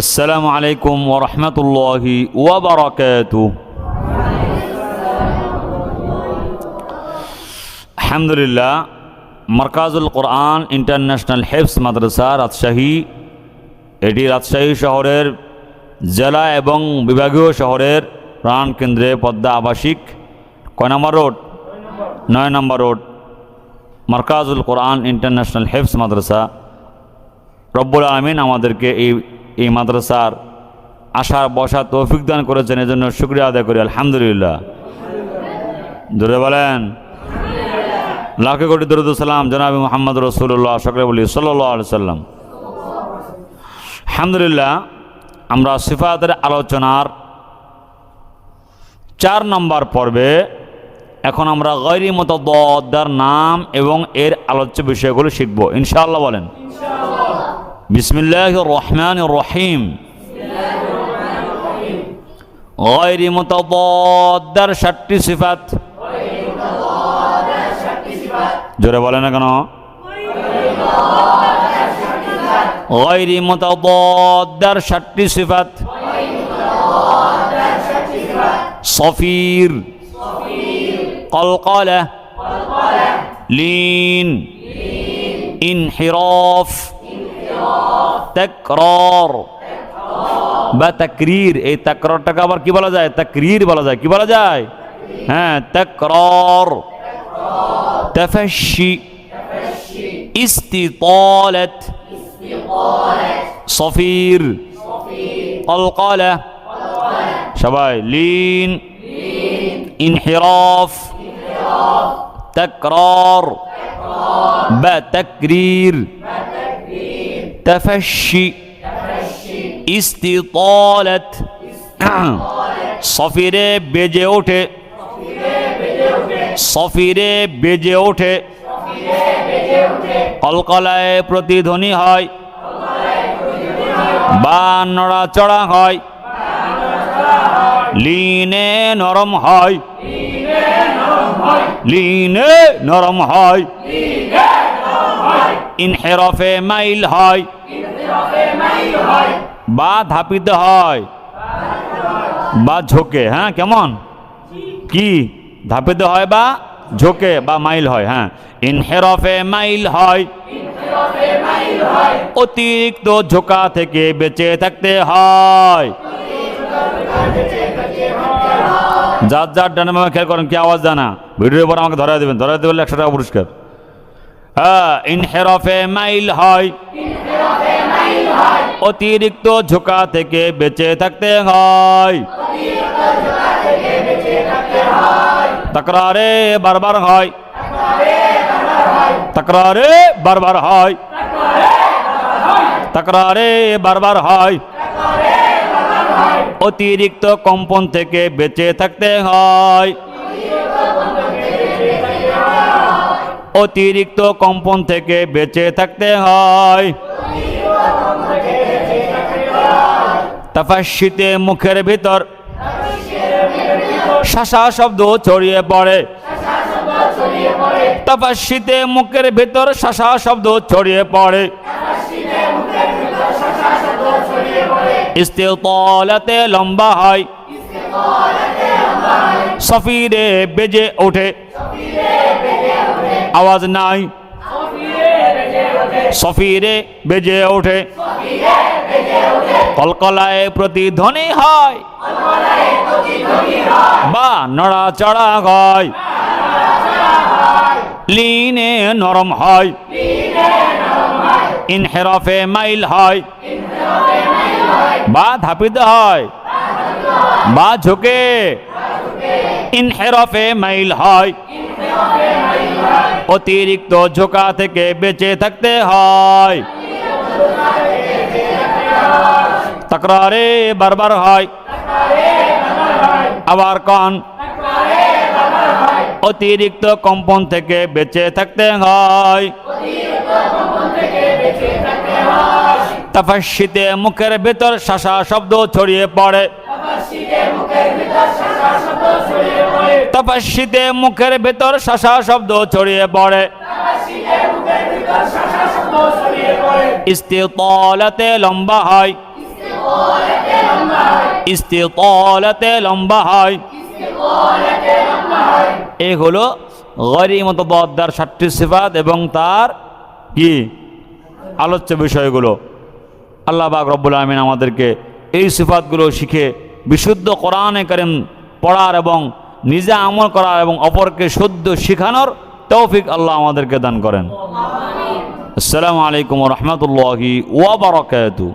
আসসালামু আলাইকুম ওরহমতুল্লাহি ওবরাকাত আলহামদুলিল্লাহ, মার্কাজুল কোরআন ইন্টারন্যাশনাল হেফস মাদ্রাসা রাজশাহী, এটি রাজশাহী শহরের জেলা এবং বিভাগীয় শহরের প্রাণ কেন্দ্রে পদ্মা আবাসিক, কয় নম্বর রোড? নয় নম্বর রোড, মার্কাজুল কোরআন ইন্টারন্যাশনাল হেফস মাদ্রাসা। রব্বুল আলমিন আমাদেরকে এই এই মাদ্রাসার আসার বসার তৌফিক দান করেছেন, এজন্য শুক্রিয়া আদায় করি, আলহামদুলিল্লাহ। ধরে বলেন। লাখে কোটি দরুদ সালাম, জনাবি মোহাম্মদ রসুল্লাহ সকলে বলি সাল্লাহ সাল্লাম। আলহামদুলিল্লাহ, আমরা সিফাতের আলোচনার চার নম্বর পর্বে এখন আমরা গৈরি মতদার নাম এবং এর আলোচ্য বিষয়গুলো শিখব। ইনশাআল্লাহ বলেন। বিসমিল্লাহ রহমান রহিম। গৈরি মতদার ষাটটি সিফাত। জোরে বলে না কেন? গৈরি মতদার ষাটটি সিফাত। সফির। কলকলা। লিন। ইনহিরফ। তকরর বা তাকরির এই তাকররটাকে আবার কি বলা যায় তাকরির বলা যায় কি বলা যায় হ্যাঁ তকরর تفشي استطالة صفير قلقلة সবাই লিন انحراف تكرار বা تكرير تفشي استطالة সফিরে বেজে ওঠে সফিরে বেজে ওঠে কলকলায় প্রতিধ্বনি হয় বা নড়াচড়া হয় লিনে নরম হয় লিনে নরম হয় ইনহেরফে মাইল হয়। বা ধাপিত হয়। বা ঝোঁকে হ্যাঁ কেমন? কি? ধাপিত হয় বা ঝোঁকে বা মাইল হয় হ্যাঁ। ইনহেরফে মাইল হয়। অতিরিক্ত ঝোঁকা থেকে বেঁচে থাকতে হয়। যার যার ডানে খেয়াল করেন, কি আওয়াজ জানা? ভিডিওর পর আমাকে ধরাই দেবেন ধরাই দেবেন একশো টাকা পুরস্কার ইনহেরফে মাইল হয়। অতিরিক্ত ঝোঁকা থেকে বেঁচে থাকতে হয়। তকরারে বারবার হয়। তকরারে বারবার হয়। তকরারে বারবার হয়। অতিরিক্ত কম্পন থেকে বেঁচে থাকতে হয়। অতিরিক্ত কম্পন থেকে বেঁচে থাকতে হয়। তাফাশিতে মুখের ভিতর শাসা শব্দ ছড়িয়ে পড়ে। তাপাশিতে মুখের ভিতর শাসা শব্দ ছড়িয়ে পড়ে। ইস্তেতলাতে লম্বা হয়। সফিরে বেজে ওঠে। আওয়াজ নাই সফিরে বেজে ওঠে কলকলায় প্রতিধ্বনি হয় বা নড়াচড়া হয় লিনে নরম হয় ইনহেরফে মাইল হয় বা ধাপিত হয় বা ঝুঁকে ইনহেরফে মাইল হয় অতিরিক্ত ঝোঁকা থেকে বেঁচে থাকতে হয়। তকরারে বারবার হয়। আবার কন। অতিরিক্ত কম্পন থেকে বেঁচে থাকতে হয়। তাফাশিতে মুখের ভেতর শাসা শব্দ ছড়িয়ে পড়ে। তাপাশিতে মুখের ভেতর শাসা শব্দ ছড়িয়ে পড়ে। ইস্তেতলাতে লম্বা হয়। ইস্তেতলাতে লম্বা হয়। এই হলো গরি মতবদ্দার ষাটটি সিফাত এবং তার কি? আলোচ্য বিষয়গুলো। আল্লাহ বাক রব্বুল আমিন আমাদেরকে এই সিফাতগুলো শিখে বিশুদ্ধ কোরআনে করিম পড়ার এবং নিজে আমল করার এবং অপরকে শুদ্ধ শিখানোর তৌফিক আল্লাহ আমাদেরকে দান করেন। আসসালামু আলাইকুম রহমতুল্লাহি ওয়াবারকাতু